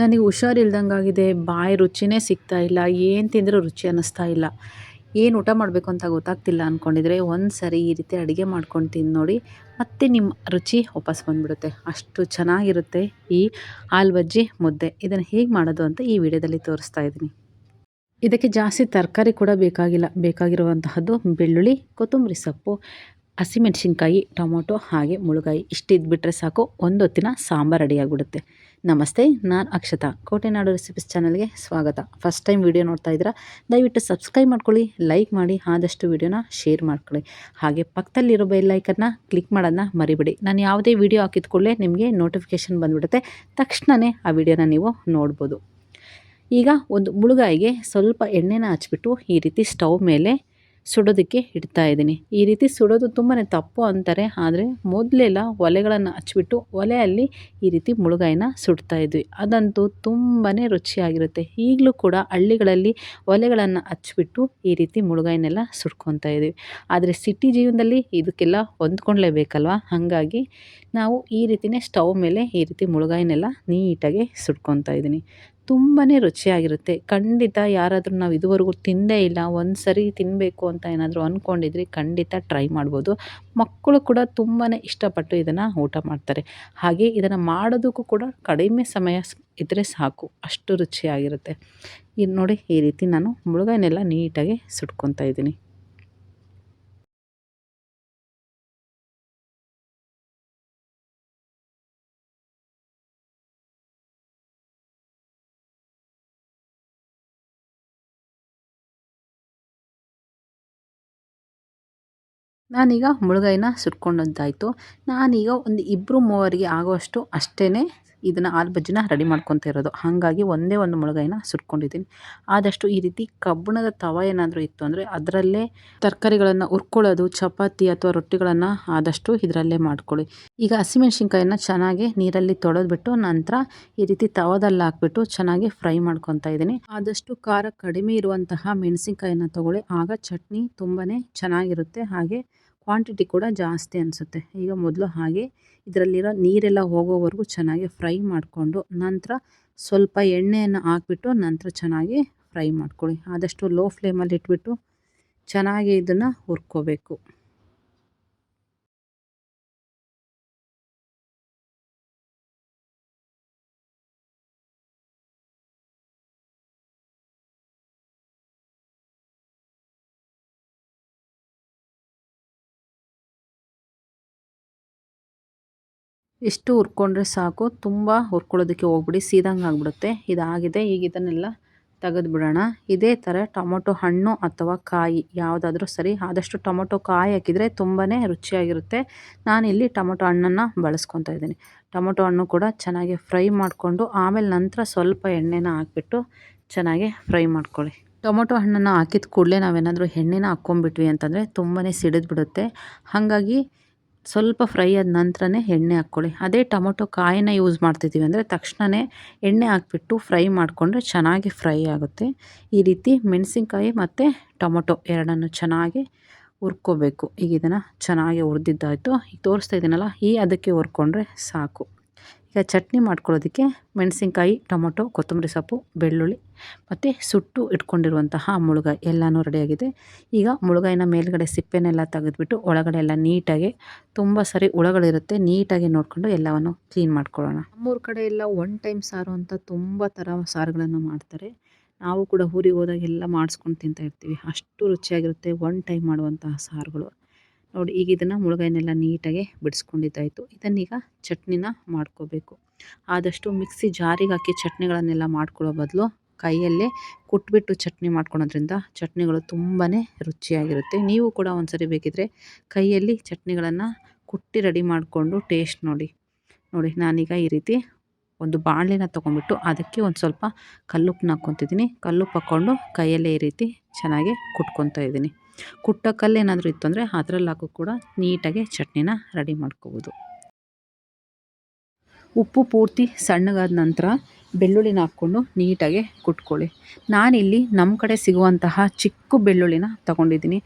ನನಗೆ ಹುಷಾರಿಲ್ದಂಗಾಗಿದೆ, ಬಾಯಿ ರುಚಿನೇ ಸಿಗ್ತಾ ಇಲ್ಲ, ಏನು ತಿಂದರೂ ರುಚಿ ಅನ್ನಿಸ್ತಾ ಇಲ್ಲ. ಏನು ಊಟ ಮಾಡಬೇಕು ಅಂತ ಗೊತ್ತಾಗ್ತಿಲ್ಲ ಅಂದ್ಕೊಂಡಿದ್ರೆ ಒಂದು ಸರಿ ಈ ರೀತಿ ಅಡುಗೆ ಮಾಡ್ಕೊಂಡು ತಿಂದು ನೋಡಿ, ಮತ್ತೆ ನಿಮ್ಮ ರುಚಿ ವಾಪಸ್ ಬಂದುಬಿಡುತ್ತೆ. ಅಷ್ಟು ಚೆನ್ನಾಗಿರುತ್ತೆ ಈ ಹಾಲು ಬಜ್ಜಿ ಮುದ್ದೆ. ಇದನ್ನು ಹೇಗೆ ಮಾಡೋದು ಅಂತ ಈ ವಿಡಿಯೋದಲ್ಲಿ ತೋರಿಸ್ತಾ ಇದ್ದೀನಿ. ಇದಕ್ಕೆ ಜಾಸ್ತಿ ತರಕಾರಿ ಕೂಡ ಬೇಕಾಗಿಲ್ಲ. ಬೇಕಾಗಿರುವಂತಹದ್ದು ಬೆಳ್ಳುಳ್ಳಿ, ಕೊತ್ತಂಬರಿ ಸೊಪ್ಪು, ಹಸಿಮೆಣಸಿನ್ಕಾಯಿ, ಟೊಮೊಟೊ ಹಾಗೆ ಮುಳುಗಾಯಿ. ಇಷ್ಟಿದ್ಬಿಟ್ರೆ ಸಾಕು, ಒಂದು ಹೊತ್ತಿನ ಸಾಂಬಾರು ರೆಡಿಯಾಗಿಬಿಡುತ್ತೆ ನಮಸ್ತೆ, ನಾನು ಅಕ್ಷತಾ. ಕೋಟೆನಾಡು ರೆಸಿಪೀಸ್ ಚಾನಲ್ಗೆ ಸ್ವಾಗತ. ಫಸ್ಟ್ ಟೈಮ್ ವಿಡಿಯೋ ನೋಡ್ತಾ ಇದ್ದೀರಾ? ದಯವಿಟ್ಟು ಸಬ್ಸ್ಕ್ರೈಬ್ ಮಾಡ್ಕೊಳ್ಳಿ ಲೈಕ್ ಮಾಡಿ, ಆದಷ್ಟು ವಿಡಿಯೋನ ಶೇರ್ ಮಾಡ್ಕೊಳ್ಳಿ. ಹಾಗೆ ಪಕ್ಕದಲ್ಲಿರೋ ಬೆಲ್ ಲೈಕನ್ನು ಕ್ಲಿಕ್ ಮಾಡೋದನ್ನ ಮರಿಬೇಡಿ. ನಾನು ಯಾವುದೇ ವಿಡಿಯೋ ಹಾಕಿದ ಕೂಡಲೇ ನಿಮಗೆ ನೋಟಿಫಿಕೇಷನ್ ಬಂದುಬಿಡುತ್ತೆ. ತಕ್ಷಣವೇ ಆ ವಿಡಿಯೋನ ನೀವು ನೋಡ್ಬೋದು. ಈಗ ಒಂದು ಮುಳುಗಾಯಿಗೆ ಸ್ವಲ್ಪ ಎಣ್ಣೆನ ಹಚ್ಬಿಟ್ಟು ಈ ರೀತಿ ಸ್ಟವ್ ಮೇಲೆ ಸುಡೋದಕ್ಕೆ ಇಡ್ತಾ ಇದ್ದೀನಿ. ಈ ರೀತಿ ಸುಡೋದು ತುಂಬಾ ತಪ್ಪು ಅಂತಾರೆ. ಆದರೆ ಮೊದಲೆಲ್ಲ ಒಲೆಗಳನ್ನು ಹಚ್ಬಿಟ್ಟು ಒಲೆಯಲ್ಲಿ ಈ ರೀತಿ ಮುಳುಗಾಯಿನ ಸುಡ್ತಾ ಇದ್ವಿ. ಅದಂತೂ ತುಂಬಾ ರುಚಿಯಾಗಿರುತ್ತೆ. ಈಗಲೂ ಕೂಡ ಹಳ್ಳಿಗಳಲ್ಲಿ ಒಲೆಗಳನ್ನು ಹಚ್ಬಿಟ್ಟು ಈ ರೀತಿ ಮುಳುಗಾಯಿನೆಲ್ಲ ಸುಡ್ಕೊತಾ ಇದ್ವಿ. ಆದರೆ ಸಿಟಿ ಜೀವನದಲ್ಲಿ ಇದಕ್ಕೆಲ್ಲ ಹೊಂದ್ಕೊಳ್ಲೇಬೇಕಲ್ವ ಹಾಗಾಗಿ ನಾವು ಈ ರೀತಿಯೇ ಸ್ಟವ್ ಮೇಲೆ ಈ ರೀತಿ ಮುಳುಗಾಯಿನೆಲ್ಲ ನೀಟಾಗಿ ಸುಡ್ಕೊತಾ ಇದ್ದೀನಿ. ತುಂಬಾ ರುಚಿಯಾಗಿರುತ್ತೆ. ಖಂಡಿತ ಯಾರಾದರೂ ನಾವು ಇದುವರೆಗೂ ತಿಂದೇ ಇಲ್ಲ ಒಂದು ಸರಿ ತಿನ್ನಬೇಕು ಅಂತ ಏನಾದರೂ ಅಂದ್ಕೊಂಡಿದ್ರೆ ಖಂಡಿತ ಟ್ರೈ ಮಾಡ್ಬೋದು. ಮಕ್ಕಳು ಕೂಡ ತುಂಬಾ ಇಷ್ಟಪಟ್ಟು ಇದನ್ನು ಊಟ ಮಾಡ್ತಾರೆ. ಹಾಗೆ ಇದನ್ನು ಮಾಡೋದಕ್ಕೂ ಕೂಡ ಕಡಿಮೆ ಸಮಯ ಇದ್ದರೆ ಸಾಕು. ಅಷ್ಟು ರುಚಿಯಾಗಿರುತ್ತೆ. ಇದು ನೋಡಿ ಈ ರೀತಿ ನಾನು ಮುಳುಗಾಯನ್ನೆಲ್ಲ ನೀಟಾಗಿ ಸುಟ್ಕೊತಾ ಇದ್ದೀನಿ. ನಾನೀಗ ಮುಳುಗಾಯಿನ ಸುಟ್ಕೊಂಡಂತಾಯಿತು. ನಾನೀಗ ಒಂದು ಇಬ್ಬರು ಮೂವರಿಗೆ ಆಗುವಷ್ಟು ಅಷ್ಟೇ ಇದನ್ನು ಆಲು ಬಜ್ಜಿನ ರೆಡಿ ಮಾಡ್ಕೊತ ಇರೋದು. ಹಾಗಾಗಿ ಒಂದೇ ಒಂದು ಮುಳುಗಾಯಿನ ಸುಟ್ಕೊಂಡಿದ್ದೀನಿ. ಆದಷ್ಟು ಈ ರೀತಿ ಕಬ್ಬಿಣದ ತವ ಏನಾದರೂ ಇತ್ತು ಅಂದರೆ ಅದರಲ್ಲೇ ತರಕಾರಿಗಳನ್ನು ಹುರ್ಕೊಳ್ಳೋದು, ಚಪಾತಿ ಅಥವಾ ರೊಟ್ಟಿಗಳನ್ನು ಆದಷ್ಟು ಇದರಲ್ಲೇ ಮಾಡ್ಕೊಳ್ಳಿ. ಈಗ ಹಸಿಮೆಣ್ಸಿನ್ಕಾಯಿನ ಚೆನ್ನಾಗಿ ನೀರಲ್ಲಿ ತೊಳೆದ್ಬಿಟ್ಟು ನಂತರ ಈ ರೀತಿ ತವದಲ್ಲಿ ಹಾಕ್ಬಿಟ್ಟು ಚೆನ್ನಾಗಿ ಫ್ರೈ ಮಾಡ್ಕೊತಾ ಇದ್ದೀನಿ. ಆದಷ್ಟು ಖಾರ ಕಡಿಮೆ ಇರುವಂತಹ ಮೆಣಸಿನ್ಕಾಯಿನ ತಗೊಳ್ಳಿ. ಆಗ ಚಟ್ನಿ ತುಂಬಾ ಚೆನ್ನಾಗಿರುತ್ತೆ. ಹಾಗೆ ಕ್ವಾಂಟಿಟಿ ಕೂಡ ಜಾಸ್ತಿ ಅನಿಸುತ್ತೆ. ಈಗ ಮೊದಲು ಹಾಗೆ ಇದರಲ್ಲಿರೋ ನೀರೆಲ್ಲ ಹೋಗೋವರೆಗೂ ಚೆನ್ನಾಗಿ ಫ್ರೈ ಮಾಡಿಕೊಂಡು ನಂತರ ಸ್ವಲ್ಪ ಎಣ್ಣೆಯನ್ನು ಹಾಕ್ಬಿಟ್ಟು ನಂತರ ಚೆನ್ನಾಗಿ ಫ್ರೈ ಮಾಡ್ಕೊಳ್ಳಿ. ಆದಷ್ಟು ಲೋ ಫ್ಲೇಮಲ್ಲಿ ಇಟ್ಬಿಟ್ಟು ಚೆನ್ನಾಗಿ ಇದನ್ನು ಹುರ್ಕೋಬೇಕು. ಎಷ್ಟು ಹುರ್ಕೊಂಡ್ರೆ ಸಾಕು ತುಂಬ ಹುರ್ಕೊಳ್ಳೋದಕ್ಕೆ ಹೋಗ್ಬಿಡಿ, ಸೀದಂಗೆ ಆಗಿಬಿಡುತ್ತೆ. ಇದಾಗಿದೆ, ಈಗ ಇದನ್ನೆಲ್ಲ ತೆಗೆದುಬಿಡೋಣ. ಇದೇ ಥರ ಟೊಮೊಟೊ ಹಣ್ಣು ಅಥವಾ ಕಾಯಿ ಯಾವುದಾದ್ರೂ ಸರಿ, ಆದಷ್ಟು ಟೊಮೊಟೊ ಕಾಯಿ ಹಾಕಿದರೆ ತುಂಬಾ ರುಚಿಯಾಗಿರುತ್ತೆ. ನಾನಿಲ್ಲಿ ಟೊಮೊಟೊ ಹಣ್ಣನ್ನು ಬಳಸ್ಕೊತಾ ಇದ್ದೀನಿ. ಟೊಮೊಟೊ ಹಣ್ಣು ಕೂಡ ಚೆನ್ನಾಗಿ ಫ್ರೈ ಮಾಡಿಕೊಂಡು, ಆಮೇಲೆ ನಂತರ ಸ್ವಲ್ಪ ಎಣ್ಣೆನ ಹಾಕ್ಬಿಟ್ಟು ಚೆನ್ನಾಗಿ ಫ್ರೈ ಮಾಡ್ಕೊಳ್ಳಿ. ಟೊಮೊಟೊ ಹಣ್ಣನ್ನು ಹಾಕಿದ ಕೂಡಲೇ ನಾವೇನಾದರೂ ಎಣ್ಣೆನ ಹಾಕ್ಕೊಂಬಿಟ್ವಿ ಅಂತಂದರೆ ತುಂಬಾ ಸಿಡಿದ್ಬಿಡುತ್ತೆ. ಹಾಗಾಗಿ ಸ್ವಲ್ಪ ಫ್ರೈ ಆದ ನಂತರನೇ ಎಣ್ಣೆ ಹಾಕ್ಕೊಳ್ಳಿ. ಅದೇ ಟೊಮೊಟೊ ಕಾಯಿನ ಯೂಸ್ ಮಾಡ್ತಿದ್ದೀವಿ ಅಂದರೆ ತಕ್ಷಣವೇ ಎಣ್ಣೆ ಹಾಕ್ಬಿಟ್ಟು ಫ್ರೈ ಮಾಡಿಕೊಂಡ್ರೆ ಚೆನ್ನಾಗಿ ಫ್ರೈ ಆಗುತ್ತೆ. ಈ ರೀತಿ ಮೆಣಸಿನ್ಕಾಯಿ ಮತ್ತು ಟೊಮೊಟೊ ಎರಡನ್ನು ಚೆನ್ನಾಗಿ ಹುರ್ಕೋಬೇಕು. ಈಗ ಇದನ್ನು ಚೆನ್ನಾಗಿ ಹುರಿದಿದ್ದಾಯಿತು. ಈಗ ತೋರಿಸ್ತಾ ಇದ್ದೀನಲ್ಲ ಈ ಅದಕ್ಕೆ ಹುರ್ಕೊಂಡ್ರೆ ಸಾಕು. ಈಗ ಚಟ್ನಿ ಮಾಡ್ಕೊಳ್ಳೋದಕ್ಕೆ ಮೆಣಸಿನ್ಕಾಯಿ, ಟೊಮೊಟೊ, ಕೊತ್ತಂಬರಿ ಸೊಪ್ಪು, ಬೆಳ್ಳುಳ್ಳಿ ಮತ್ತು ಸುಟ್ಟು ಇಟ್ಕೊಂಡಿರುವಂತಹ ಮುಳುಗಾಯಿ ಎಲ್ಲನೂ ರೆಡಿಯಾಗಿದೆ ಈಗ ಮುಳುಗಾಯಿನ ಮೇಲ್ಗಡೆ ಸಿಪ್ಪೆನೆಲ್ಲ ತೆಗೆದುಬಿಟ್ಟು ಒಳಗಡೆ ಎಲ್ಲ ನೀಟಾಗಿ ತುಂಬ ಸರಿ ಹುಳಗಳಿರುತ್ತೆ, ನೀಟಾಗಿ ನೋಡಿಕೊಂಡು ಎಲ್ಲವನ್ನು ಕ್ಲೀನ್ ಮಾಡ್ಕೊಳ್ಳೋಣ. ನಮ್ಮೂರ ಕಡೆ ಎಲ್ಲ ಒನ್ ಟೈಮ್ ಸಾರು ಅಂತ ತುಂಬ ಥರ ಸಾರುಗಳನ್ನು ಮಾಡ್ತಾರೆ. ನಾವು ಕೂಡ ಊರಿಗೆ ಹೋದಾಗೆಲ್ಲ ಮಾಡಿಸ್ಕೊಂಡು ತಿಂತಾ ಇರ್ತೀವಿ. ಅಷ್ಟು ರುಚಿಯಾಗಿರುತ್ತೆ ಒನ್ ಟೈಮ್ ಮಾಡುವಂತಹ ಸಾರುಗಳು. ನೋಡಿ, ಈಗ ಇದನ್ನು ಮುಳುಗಾಯಿನೆಲ್ಲ ನೀಟಾಗಿ ಬಿಡಿಸ್ಕೊಂಡಿದ್ದಾಯಿತು. ಇದನ್ನೀಗ ಚಟ್ನಿನ ಮಾಡ್ಕೋಬೇಕು. ಆದಷ್ಟು ಮಿಕ್ಸಿ ಜಾರಿಗೆ ಹಾಕಿ ಚಟ್ನಿಗಳನ್ನೆಲ್ಲ ಮಾಡ್ಕೊಳ್ಳೋ ಬದಲು ಕೈಯಲ್ಲೇ ಕುಟ್ಬಿಟ್ಟು ಚಟ್ನಿ ಮಾಡ್ಕೊಳೋದ್ರಿಂದ ಚಟ್ನಿಗಳು ತುಂಬಾ ರುಚಿಯಾಗಿರುತ್ತೆ. ನೀವು ಕೂಡ ಒಂದ್ಸರಿ ಬೇಕಿದ್ರೆ ಕೈಯಲ್ಲಿ ಚಟ್ನಿಗಳನ್ನು ಕುಟ್ಟಿ ರೆಡಿ ಮಾಡಿಕೊಂಡು ಟೇಸ್ಟ್ ನೋಡಿ. ನೋಡಿ, ನಾನೀಗ ಈ ರೀತಿ ಒಂದು ಬಾಣಲೆನ ತೊಗೊಂಡ್ಬಿಟ್ಟು ಅದಕ್ಕೆ ಒಂದು ಸ್ವಲ್ಪ ಕಲ್ಲುಪ್ಪನ್ನ ಹಾಕ್ಕೊತಿದ್ದೀನಿ. ಕಲ್ಲುಪ್ಪು ಹಾಕ್ಕೊಂಡು ಕೈಯಲ್ಲೇ ಈ ರೀತಿ ಚೆನ್ನಾಗಿ ಕುಟ್ಕೊತಾ ಇದ್ದೀನಿ. ಕುಟ್ಟ ಏನಾದರೂ ಇತ್ತು ಅಂದರೆ ಅದರಲ್ಲಿ ಹಾಕೋ ಕೂಡ ನೀಟಾಗಿ ಚಟ್ನಿನ ರೆಡಿ ಮಾಡ್ಕೋಬೋದು. ಉಪ್ಪು ಪೂರ್ತಿ ಸಣ್ಣಗಾದ ನಂತರ ಬೆಳ್ಳುಳ್ಳಿನ ಹಾಕ್ಕೊಂಡು ನೀಟಾಗಿ ಕುಟ್ಕೊಳ್ಳಿ. ನಾನಿಲ್ಲಿ ನಮ್ಮ ಕಡೆ ಸಿಗುವಂತಹ ಚಿಕ್ಕ ಬೆಳ್ಳುಳ್ಳಿನ ತಗೊಂಡಿದ್ದೀನಿ.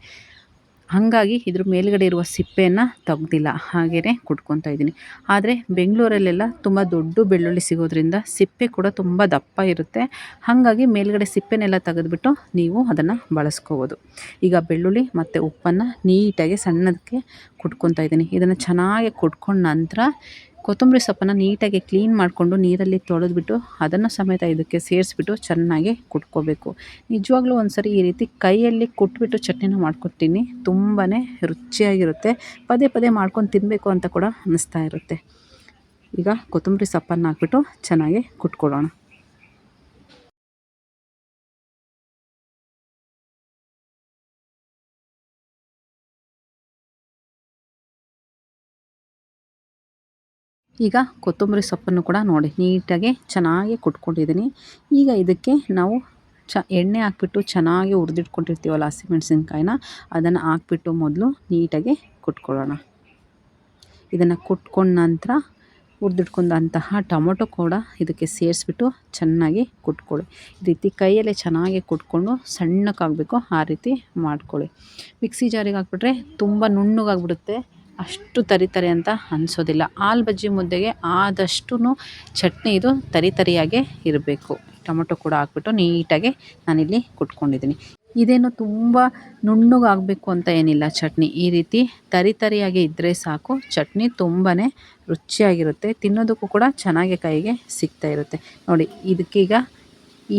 ಹಾಗಾಗಿ ಇದ್ರ ಮೇಲ್ಗಡೆ ಇರುವ ಸಿಪ್ಪೆಯನ್ನು ತೆಗ್ದಿಲ್ಲ. ಹಾಗೆಯೇ ಕುಟ್ಕೊತಾ ಇದ್ದೀನಿ. ಆದರೆ ಬೆಂಗಳೂರಲ್ಲೆಲ್ಲ ತುಂಬ ದೊಡ್ಡ ಬೆಳ್ಳುಳ್ಳಿ ಸಿಗೋದ್ರಿಂದ ಸಿಪ್ಪೆ ಕೂಡ ತುಂಬ ದಪ್ಪ ಇರುತ್ತೆ. ಹಾಗಾಗಿ ಮೇಲ್ಗಡೆ ಸಿಪ್ಪೆನೆಲ್ಲ ತೆಗೆದುಬಿಟ್ಟು ನೀವು ಅದನ್ನು ಬಳಸ್ಕೋಬೋದು. ಈಗ ಬೆಳ್ಳುಳ್ಳಿ ಮತ್ತು ಉಪ್ಪನ್ನು ನೀಟಾಗಿ ಸಣ್ಣದಕ್ಕೆ ಕುಟ್ಕೊತಾ ಇದ್ದೀನಿ. ಇದನ್ನು ಚೆನ್ನಾಗಿ ಕುಟ್ಕೊಂಡ ನಂತರ ಕೊತ್ತಂಬರಿ ಸೊಪ್ಪನ್ನು ನೀಟಾಗಿ ಕ್ಲೀನ್ ಮಾಡಿಕೊಂಡು ನೀರಲ್ಲಿ ತೊಳೆದ್ಬಿಟ್ಟು ಅದನ್ನು ಸಮೇತ ಇದಕ್ಕೆ ಸೇರಿಸ್ಬಿಟ್ಟು ಚೆನ್ನಾಗಿ ಕುಟ್ಕೋಬೇಕು. ನಿಜವಾಗ್ಲೂ ಒಂದು ಸರಿ ಈ ರೀತಿ ಕೈಯಲ್ಲಿ ಕುಟ್ಬಿಟ್ಟು ಚಟ್ನಿನ ಮಾಡ್ಕೊತೀನಿ ತುಂಬಾ ರುಚಿಯಾಗಿರುತ್ತೆ. ಪದೇ ಪದೇ ಮಾಡ್ಕೊಂಡು ತಿನ್ನಬೇಕು ಅಂತ ಕೂಡ ಅನ್ನಿಸ್ತಾ ಇರುತ್ತೆ. ಈಗ ಕೊತ್ತಂಬರಿ ಸೊಪ್ಪನ್ನು ಹಾಕ್ಬಿಟ್ಟು ಚೆನ್ನಾಗಿ ಕುಟ್ಕೊಳ್ಳೋಣ. ಈಗ ಕೊತ್ತಂಬರಿ ಸೊಪ್ಪನ್ನು ಕೂಡ ನೋಡಿ, ನೀಟಾಗಿ ಚೆನ್ನಾಗಿ ಕುಟ್ಕೊಂಡಿದ್ದೀನಿ. ಈಗ ಇದಕ್ಕೆ ನಾವು ಚ, ಎಣ್ಣೆ ಹಾಕ್ಬಿಟ್ಟು ಚೆನ್ನಾಗಿ ಹುರಿದಿಟ್ಕೊಂಡಿರ್ತೀವಲ್ಲ ಹಸಿಮೆಣಸಿನ್ಕಾಯಿನ, ಅದನ್ನು ಹಾಕ್ಬಿಟ್ಟು ಮೊದಲು ನೀಟಾಗಿ ಕುಟ್ಕೊಳ್ಳೋಣ. ಇದನ್ನು ಕುಟ್ಕೊಂಡ ನಂತರ ಹುರಿದಿಟ್ಕೊಂಡಂತಹ ಟೊಮೊಟೊ ಕೂಡ ಇದಕ್ಕೆ ಸೇರಿಸ್ಬಿಟ್ಟು ಚೆನ್ನಾಗಿ ಕುಟ್ಕೊಳ್ಳಿ. ಈ ರೀತಿ ಕೈಯಲ್ಲೇ ಚೆನ್ನಾಗಿ ಕುಟ್ಕೊಂಡು ಸಣ್ಣಕ್ಕಾಗಬೇಕು ಆ ರೀತಿ ಮಾಡ್ಕೊಳ್ಳಿ. ಮಿಕ್ಸಿ ಜಾರಿಗೆ ಹಾಕ್ಬಿಟ್ರೆ ತುಂಬ ನುಣ್ಣಗಾಗ್ಬಿಡುತ್ತೆ. ಅಷ್ಟು ತರಿ ತರಿ ಅಂತ ಅನ್ಸೋದಿಲ್ಲ. ಆಲು ಬಜ್ಜಿ ಮುದ್ದೆಗೆ ಆದಷ್ಟು ಚಟ್ನಿ ಇದು ತರಿ ತರಿಯಾಗೇ ಇರಬೇಕು. ಟೊಮೊಟೊ ಕೂಡ ಹಾಕ್ಬಿಟ್ಟು ನೀಟಾಗಿ ನಾನಿಲ್ಲಿ ಕುಟ್ಕೊಂಡಿದ್ದೀನಿ. ಇದೇನು ತುಂಬ ನುಣ್ಣಗಾಗಬೇಕು ಅಂತ ಏನಿಲ್ಲ ಚಟ್ನಿ. ಈ ರೀತಿ ತರಿ ತರಿಯಾಗಿ ಇದ್ದರೆ ಸಾಕು. ಚಟ್ನಿ ತುಂಬಾ ರುಚಿಯಾಗಿರುತ್ತೆ. ತಿನ್ನೋದಕ್ಕೂ ಕೂಡ ಚೆನ್ನಾಗಿ ಕೈಗೆ ಸಿಗ್ತಾ ಇರುತ್ತೆ. ನೋಡಿ, ಇದಕ್ಕೀಗ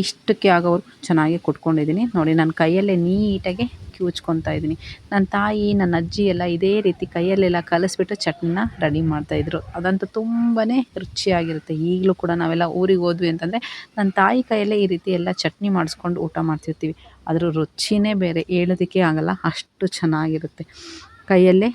ಇಷ್ಟಕ್ಕೆ ಆಗೋವರೆಗೂ ಚೆನ್ನಾಗಿ ಕುಟ್ಕೊಂಡಿದ್ದೀನಿ. ನೋಡಿ ನನ್ನ ಕೈಯಲ್ಲೇ ನೀಟಾಗಿ ಕಿವುಚ್ಕೊತಾ ಇದ್ದೀನಿ. ನನ್ನ ತಾಯಿ ನನ್ನ ಅಜ್ಜಿ ಎಲ್ಲ ಇದೇ ರೀತಿ ಕೈಯಲ್ಲೆಲ್ಲ ಕಲಿಸ್ಬಿಟ್ಟು ಚಟ್ನಿನ ರೆಡಿ ಮಾಡ್ತಾಯಿದ್ರು ಅದಂತೂ ತುಂಬಾ ರುಚಿಯಾಗಿರುತ್ತೆ. ಈಗಲೂ ಕೂಡ ನಾವೆಲ್ಲ ಊರಿಗೆ ಹೋದ್ವಿ ಅಂತಂದರೆ ನನ್ನ ತಾಯಿ ಕೈಯಲ್ಲೇ ಈ ರೀತಿ ಎಲ್ಲ ಚಟ್ನಿ ಮಾಡಿಸ್ಕೊಂಡು ಊಟ ಮಾಡ್ತಿರ್ತೀವಿ. ಅದ್ರ ರುಚಿನೇ ಬೇರೆ. ಹೇಳೋದಕ್ಕೆ ಆಗೋಲ್ಲ. ಅಷ್ಟು ಚೆನ್ನಾಗಿರುತ್ತೆ. ಕೈಯಲ್ಲೇ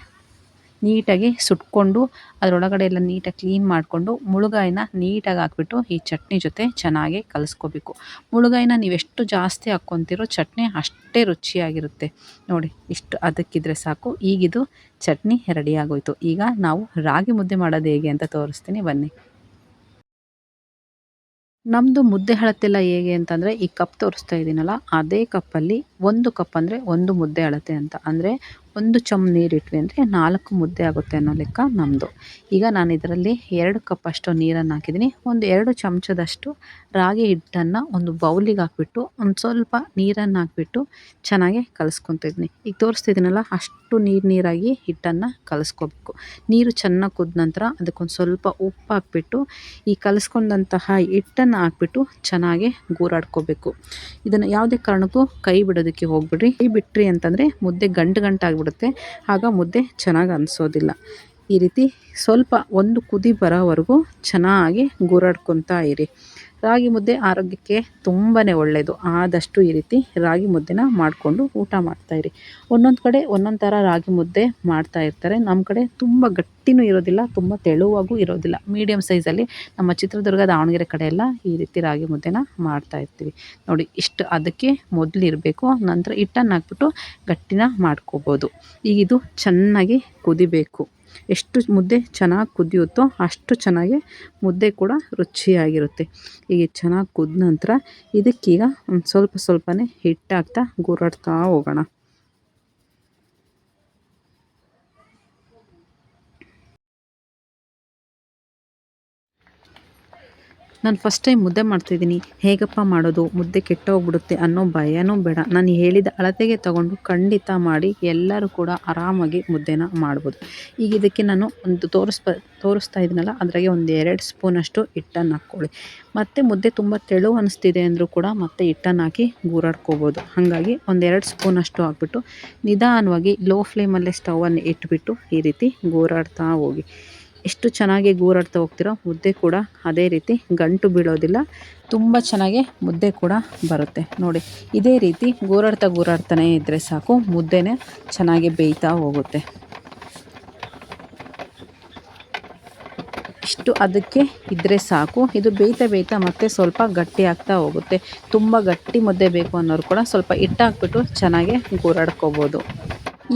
ನೀಟಾಗಿ ಸುಟ್ಕೊಂಡು ಅದರೊಳಗಡೆ ಎಲ್ಲ ನೀಟಾಗಿ ಕ್ಲೀನ್ ಮಾಡಿಕೊಂಡು ಮುಳುಗಾಯಿನ ನೀಟಾಗಿ ಹಾಕ್ಬಿಟ್ಟು ಈ ಚಟ್ನಿ ಜೊತೆ ಚೆನ್ನಾಗಿ ಕಲಿಸ್ಕೋಬೇಕು. ಮುಳುಗಾಯಿನ ನೀವೆಷ್ಟು ಜಾಸ್ತಿ ಹಾಕ್ಕೊತಿರೋ ಚಟ್ನಿ ಅಷ್ಟೇ ರುಚಿಯಾಗಿರುತ್ತೆ. ನೋಡಿ ಇಷ್ಟು ಅದಕ್ಕಿದ್ರೆ ಸಾಕು. ಈಗಿದು ಚಟ್ನಿ ರೆಡಿ ಆಗೋಯ್ತು. ಈಗ ನಾವು ರಾಗಿ ಮುದ್ದೆ ಮಾಡೋದು ಹೇಗೆ ಅಂತ ತೋರಿಸ್ತೀನಿ. ಬನ್ನಿ. ನಮ್ಮದು ಮುದ್ದೆ ಅಳತೆಲ್ಲ ಹೇಗೆ ಅಂತಂದರೆ ಈ ಕಪ್ ತೋರಿಸ್ತಾ ಇದ್ದೀನಲ್ಲ ಅದೇ ಕಪ್ಪಲ್ಲಿ ಒಂದು ಕಪ್ ಅಂದರೆ ಒಂದು ಮುದ್ದೆ ಅಳತೆ ಅಂತ. ಅಂದರೆ ಒಂದು ಚಮ್ ನೀರಿಟ್ವಿ ಅಂದರೆ ನಾಲ್ಕು ಮುದ್ದೆ ಆಗುತ್ತೆ ಅನ್ನೋ ಲೆಕ್ಕ ನಮ್ಮದು ಈಗ ನಾನು ಇದರಲ್ಲಿ ಎರಡು ಕಪ್ ಅಷ್ಟು ನೀರನ್ನು ಹಾಕಿದ್ದೀನಿ. ಒಂದು ಎರಡು ಚಮಚದಷ್ಟು ರಾಗಿ ಹಿಟ್ಟನ್ನು ಒಂದು ಬೌಲಿಗೆ ಹಾಕ್ಬಿಟ್ಟು, ಒಂದು ಸ್ವಲ್ಪ ನೀರನ್ನು ಹಾಕ್ಬಿಟ್ಟು ಚೆನ್ನಾಗಿ ಕಲಿಸ್ಕೊತಿದ್ದೀನಿ. ಈಗ ತೋರಿಸ್ತಿದ್ದೀನಲ್ಲ, ಅಷ್ಟು ನೀರು ನೀರಾಗಿ ಹಿಟ್ಟನ್ನು ಕಲಿಸ್ಕೋಬೇಕು. ನೀರು ಚೆನ್ನಾಗಿ ಕುದ್ದ ನಂತರ ಅದಕ್ಕೊಂದು ಸ್ವಲ್ಪ ಉಪ್ಪು ಹಾಕ್ಬಿಟ್ಟು, ಈ ಕಲಿಸ್ಕೊಂಡಂತಹ ಹಿಟ್ಟನ್ನು ಹಾಕ್ಬಿಟ್ಟು ಚೆನ್ನಾಗಿ ಗೂರಾಡ್ಕೋಬೇಕು. ಇದನ್ನು ಯಾವುದೇ ಕಾರಣಕ್ಕೂ ಕೈ ಬಿಡೋದಕ್ಕೆ ಹೋಗ್ಬಿಡ್ರಿ. ಕೈ ಬಿಟ್ರಿ ಅಂತಂದರೆ ಮುದ್ದೆ ಗಂಟು ಗಂಟಾಗ್ಬಿಡುತ್ತೆ ಬಿಡುತ್ತೆ. ಆಗ ಮುದ್ದೆ ಚೆನ್ನಾಗಿ ಅನಿಸೋದಿಲ್ಲ. ಈ ರೀತಿ ಸ್ವಲ್ಪ ಒಂದು ಕುದಿ ಬರೋವರೆಗೂ ಚೆನ್ನಾಗಿ ಗೂರಾಡ್ಕೊತಾ ಇರಿ. ರಾಗಿ ಮುದ್ದೆ ಆರೋಗ್ಯಕ್ಕೆ ತುಂಬಾ ಒಳ್ಳೆಯದು ಆದಷ್ಟು ಈ ರೀತಿ ರಾಗಿ ಮುದ್ದೆನ ಮಾಡಿಕೊಂಡು ಊಟ ಮಾಡ್ತಾಯಿರಿ ಒಂದೊಂದು ಕಡೆ ಒಂದೊಂದು ಥರ ರಾಗಿ ಮುದ್ದೆ ಮಾಡ್ತಾ ಇರ್ತಾರೆ. ನಮ್ಮ ಕಡೆ ತುಂಬ ಗಟ್ಟಿನೂ ಇರೋದಿಲ್ಲ, ತುಂಬ ತೆಳುವಾಗೂ ಇರೋದಿಲ್ಲ. ಮೀಡಿಯಮ್ ಸೈಜಲ್ಲಿ ನಮ್ಮ ಚಿತ್ರದುರ್ಗ ದಾವಣಗೆರೆ ಕಡೆ ಎಲ್ಲ ಈ ರೀತಿ ರಾಗಿ ಮುದ್ದೆನ ಮಾಡ್ತಾ ಇರ್ತೀವಿ. ನೋಡಿ, ಇಷ್ಟು ಅದಕ್ಕೆ ಮೊದಲು ಇರಬೇಕು, ನಂತರ ಹಿಟ್ಟನ್ನು ಹಾಕ್ಬಿಟ್ಟು ಗಟ್ಟಿನ ಮಾಡ್ಕೋಬೋದು. ಈಗ ಇದು ಚೆನ್ನಾಗಿ ಕುದಿಬೇಕು. ಎಷ್ಟು ಮುದ್ದೆ ಚೆನ್ನಾಗಿ ಕುದಿಯುತ್ತೋ ಅಷ್ಟು ಚೆನ್ನಾಗಿ ಮುದ್ದೆ ಕೂಡ ರುಚಿಯಾಗಿರುತ್ತೆ. ಈಗ ಚೆನ್ನಾಗಿ ಕುದ್ದ ನಂತರ ಇದಕ್ಕೀಗ ಒಂದು ಸ್ವಲ್ಪ ಸ್ವಲ್ಪನೇ ಹಿಟ್ಟಾಕ್ತಾ ಗೂರಾಡ್ತಾ ಹೋಗೋಣ. ನಾನು ಫಸ್ಟ್ ಟೈಮ್ ಮುದ್ದೆ ಮಾಡ್ತಿದ್ದೀನಿ. ಹೇಗಪ್ಪ ಮಾಡೋದು? ಮುದ್ದೆ ಕೆಟ್ಟೋಗ್ಬಿಡುತ್ತೆ ಅನ್ನೋ ಭಯನೂ ಬೇಡ. ನಾನು ಹೇಳಿದ ಅಳತೆಗೆ ತಗೊಂಡು ಖಂಡಿತ ಮಾಡಿ ಎಲ್ಲರೂ ಕೂಡ ಆರಾಮಾಗಿ ಮುದ್ದೆನ ಮಾಡ್ಬೋದು. ಈಗ ಇದಕ್ಕೆ ನಾನು ಒಂದು ತೋರಿಸ್ಬ ತೋರಿಸ್ತಾ ಇದ್ದೀನಲ್ಲ ಅದ್ರಾಗೆ ಒಂದು ಎರಡು ಸ್ಪೂನಷ್ಟು ಹಿಟ್ಟನ್ನು ಹಾಕ್ಕೊಳ್ಳಿ. ಮತ್ತು ಮುದ್ದೆ ತುಂಬ ತೆಳು ಅನಿಸ್ತಿದೆ ಅಂದರೂ ಕೂಡ ಮತ್ತೆ ಹಿಟ್ಟನ್ನು ಹಾಕಿ ಗೂರಾಡ್ಕೋಬೋದು. ಹಾಗಾಗಿ ಒಂದೆರಡು ಸ್ಪೂನಷ್ಟು ಹಾಕ್ಬಿಟ್ಟು ನಿಧಾನವಾಗಿ ಲೋ ಫ್ಲೇಮಲ್ಲೇ ಸ್ಟವನ್ನು ಇಟ್ಬಿಟ್ಟು ಈ ರೀತಿ ಗೂರಾಡ್ತಾ ಹೋಗಿ. ಎಷ್ಟು ಚೆನ್ನಾಗಿ ಗೂರಾಡ್ತಾ ಹೋಗ್ತಿರೋ ಮುದ್ದೆ ಕೂಡ ಅದೇ ರೀತಿ ಗಂಟು ಬೀಳೋದಿಲ್ಲ. ತುಂಬ ಚೆನ್ನಾಗಿ ಮುದ್ದೆ ಕೂಡ ಬರುತ್ತೆ. ನೋಡಿ, ಇದೇ ರೀತಿ ಗೂರಾಡ್ತಾ ಗೂರಾಡ್ತಾನೆ ಇದ್ದರೆ ಸಾಕು, ಮುದ್ದೆನೇ ಚೆನ್ನಾಗಿ ಬೇಯ್ತಾ ಹೋಗುತ್ತೆ. ಇಷ್ಟು ಅದಕ್ಕೆ ಇದ್ದರೆ ಸಾಕು. ಇದು ಬೇಯ್ತಾ ಬೇಯ್ತಾ ಮತ್ತೆ ಸ್ವಲ್ಪ ಗಟ್ಟಿ ಆಗ್ತಾ ಹೋಗುತ್ತೆ. ತುಂಬ ಗಟ್ಟಿ ಮುದ್ದೆ ಬೇಕು ಅನ್ನೋರು ಕೂಡ ಸ್ವಲ್ಪ ಹಿಟ್ಟಾಕ್ಬಿಟ್ಟು ಚೆನ್ನಾಗಿ ಗೂರಾಡ್ಕೋಬೋದು.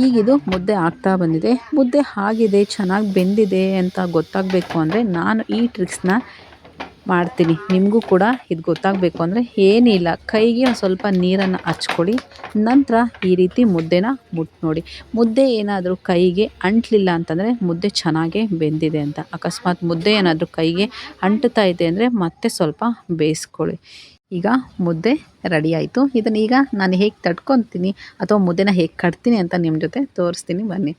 ಈಗಿದು ಮುದ್ದೆ ಆಗ್ತಾ ಬಂದಿದೆ. ಮುದ್ದೆ ಆಗಿದೆ, ಚೆನ್ನಾಗಿ ಬೆಂದಿದೆ ಅಂತ ಗೊತ್ತಾಗಬೇಕು ಅಂದರೆ ನಾನು ಈ ಟ್ರಿಕ್ಸ್ನ ಮಾಡ್ತೀನಿ. ನಿಮಗೂ ಕೂಡ ಇದು ಗೊತ್ತಾಗಬೇಕು ಅಂದರೆ ಏನಿಲ್ಲ. ಕೈಗೆ ಒಂದು ಸ್ವಲ್ಪ ನೀರನ್ನು ಹಚ್ಕೊಳ್ಳಿ. ನಂತರ ಈ ರೀತಿ ಮುದ್ದೆನ ಮುಟ್ ನೋಡಿ. ಮುದ್ದೆ ಏನಾದರೂ ಕೈಗೆ ಅಂಟಲಿಲ್ಲ ಅಂತಂದರೆ ಮುದ್ದೆ ಚೆನ್ನಾಗೇ ಬೆಂದಿದೆ ಅಂತ. ಅಕಸ್ಮಾತ್ ಮುದ್ದೆ ಏನಾದರೂ ಕೈಗೆ ಅಂಟುತ್ತಾ ಇದೆ ಅಂದರೆ ಮತ್ತೆ ಸ್ವಲ್ಪ ಬೇಯಿಸ್ಕೊಳ್ಳಿ. ಈಗ ಮುದ್ದೆ ರೆಡಿ ಆಯಿತು. ಇದನ್ನು ಈಗ ನಾನು ಹೇಗೆ ತಡ್ಕೊತೀನಿ ಅಥವಾ ಮುದ್ದೆನ ಹೇಗೆ ಕಟ್ತೀನಿ ಅಂತ ನಿಮ್ಮ ಜೊತೆ ತೋರಿಸ್ತೀನಿ ಬನ್ನಿ.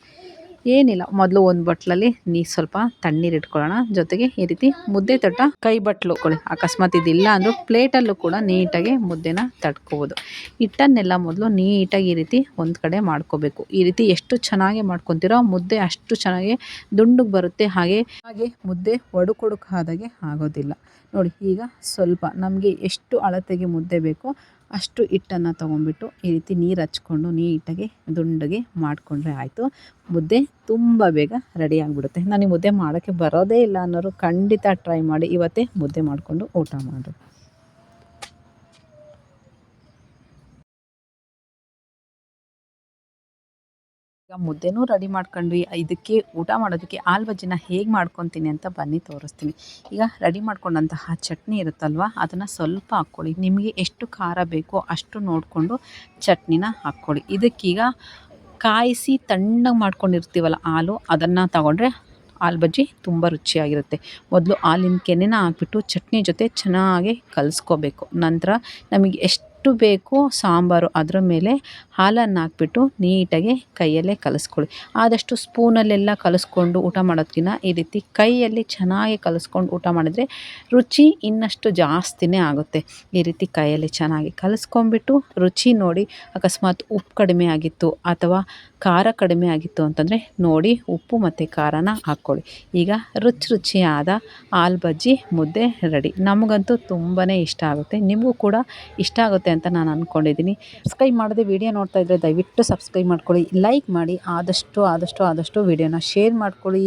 ಏನಿಲ್ಲ, ಮೊದಲು ಒಂದು ಬಟ್ಲಲ್ಲಿ ನೀ ಸ್ವಲ್ಪ ತಣ್ಣೀರು ಇಟ್ಕೊಳ್ಳೋಣ. ಜೊತೆಗೆ ಈ ರೀತಿ ಮುದ್ದೆ ತಟ್ಟ ಕೈ ಬಟ್ಲು ಕೊಡಿ. ಅಕಸ್ಮಾತ್ ಇದಿಲ್ಲ ಅಂದರೂ ಪ್ಲೇಟಲ್ಲೂ ಕೂಡ ನೀಟಾಗಿ ಮುದ್ದೆನ ತಟ್ಕೋಬೋದು. ಹಿಟ್ಟನ್ನೆಲ್ಲ ಮೊದಲು ನೀಟಾಗಿ ಈ ರೀತಿ ಒಂದು ಕಡೆ ಮಾಡ್ಕೋಬೇಕು. ಈ ರೀತಿ ಎಷ್ಟು ಚೆನ್ನಾಗಿ ಮಾಡ್ಕೊತಿರೋ ಮುದ್ದೆ ಅಷ್ಟು ಚೆನ್ನಾಗಿ ದುಂಡುಗೆ ಬರುತ್ತೆ. ಹಾಗೆ ಹಾಗೆ ಮುದ್ದೆ ಒಡುಕೊಡುಕಾದಾಗೆ ಆಗೋದಿಲ್ಲ. ನೋಡಿ, ಈಗ ಸ್ವಲ್ಪ ನಮಗೆ ಎಷ್ಟು ಅಳತೆಗೆ ಮುದ್ದೆ ಬೇಕೋ ಅಷ್ಟು ಹಿಟ್ಟನ್ನು ತೊಗೊಂಡ್ಬಿಟ್ಟು ಈ ರೀತಿ ನೀರು ಹಚ್ಕೊಂಡು ನೀಟಾಗಿ ದುಂಡಗೆ ಮಾಡಿಕೊಂಡ್ರೆ ಆಯಿತು. ಮುದ್ದೆ ತುಂಬ ಬೇಗ ರೆಡಿ ಆಗಿಬಿಡುತ್ತೆ. ನನಗೆ ಮುದ್ದೆ ಮಾಡೋಕ್ಕೆ ಬರೋದೇ ಇಲ್ಲ ಅನ್ನೋರು ಖಂಡಿತ ಟ್ರೈ ಮಾಡಿ. ಇವತ್ತೇ ಮುದ್ದೆ ಮಾಡಿಕೊಂಡು ಊಟ ಮಾಡಿ. ಮುದ್ದೆನೂ ರೆಡಿ ಮಾಡ್ಕೊಂಡ್ವಿ. ಇದಕ್ಕೆ ಊಟ ಮಾಡೋದಕ್ಕೆ ಆಲು ಬಜ್ಜಿನ ಹೇಗೆ ಮಾಡ್ಕೊತೀನಿ ಅಂತ ಬನ್ನಿ ತೋರಿಸ್ತೀನಿ. ಈಗ ರೆಡಿ ಮಾಡ್ಕೊಂಡಂತಹ ಚಟ್ನಿ ಇರುತ್ತಲ್ವ, ಅದನ್ನು ಸ್ವಲ್ಪ ಹಾಕ್ಕೊಳ್ಳಿ. ನಿಮಗೆ ಎಷ್ಟು ಖಾರ ಬೇಕೋ ಅಷ್ಟು ನೋಡಿಕೊಂಡು ಚಟ್ನಿನ ಹಾಕ್ಕೊಳ್ಳಿ. ಇದಕ್ಕೀಗ ಕಾಯಿಸಿ ತಣ್ಣಗೆ ಮಾಡ್ಕೊಂಡಿರ್ತೀವಲ್ಲ ಹಾಲು, ಅದನ್ನು ತಗೊಂಡ್ರೆ ಹಾಲು ಬಜ್ಜಿ ತುಂಬ ರುಚಿಯಾಗಿರುತ್ತೆ. ಮೊದಲು ಹಾಲಿನ ಕೆನೆನ ಹಾಕ್ಬಿಟ್ಟು ಚಟ್ನಿ ಜೊತೆ ಚೆನ್ನಾಗಿ ಕಲಿಸ್ಕೋಬೇಕು. ನಂತರ ನಮಗೆ ಎಷ್ಟು ಎಷ್ಟು ಬೇಕೋ ಸಾಂಬಾರು ಅದರ ಮೇಲೆ ಹಾಲನ್ನು ಹಾಕ್ಬಿಟ್ಟು ನೀಟಾಗಿ ಕೈಯಲ್ಲೇ ಕಲಿಸ್ಕೊಳ್ಳಿ. ಆದಷ್ಟು ಸ್ಪೂನಲ್ಲೆಲ್ಲ ಕಲಸ್ಕೊಂಡು ಊಟ ಮಾಡೋದಕ್ಕಿಂತ ಈ ರೀತಿ ಕೈಯಲ್ಲಿ ಚೆನ್ನಾಗಿ ಕಲಸ್ಕೊಂಡು ಊಟ ಮಾಡಿದರೆ ರುಚಿ ಇನ್ನಷ್ಟು ಜಾಸ್ತಿನೇ ಆಗುತ್ತೆ. ಈ ರೀತಿ ಕೈಯಲ್ಲಿ ಚೆನ್ನಾಗಿ ಕಲಿಸ್ಕೊಂಬಿಟ್ಟು ರುಚಿ ನೋಡಿ ಅಕಸ್ಮಾತ್ ಉಪ್ಪು ಕಡಿಮೆ ಆಗಿತ್ತು ಅಥವಾ ಖಾರ ಕಡಿಮೆ ಆಗಿತ್ತು ಅಂತಂದರೆ ನೋಡಿ ಉಪ್ಪು ಮತ್ತು ಖಾರನ ಹಾಕ್ಕೊಳ್ಳಿ. ಈಗ ರುಚಿ ರುಚಿಯಾದ ಹಾಲು ಬಜ್ಜಿ ಮುದ್ದೆ ರೆಡಿ. ನಮಗಂತೂ ತುಂಬಾ ಇಷ್ಟ ಆಗುತ್ತೆ. ನಿಮಗೂ ಕೂಡ ಇಷ್ಟ ಆಗುತ್ತೆ ಅಂತ ನಾನು ಅಂದ್ಕೊಂಡಿದ್ದೀನಿ ಸಬ್ಸ್ಕ್ರೈಬ್ ಮಾಡದೆ ವೀಡಿಯೋ ನೋಡ್ತಾ ಇದ್ದರೆ ದಯವಿಟ್ಟು ಸಬ್ಸ್ಕ್ರೈಬ್ ಮಾಡ್ಕೊಳ್ಳಿ ಲೈಕ್ ಮಾಡಿ, ಆದಷ್ಟು ಆದಷ್ಟು ಆದಷ್ಟು ವೀಡಿಯೋನ ಶೇರ್ ಮಾಡ್ಕೊಳ್ಳಿ.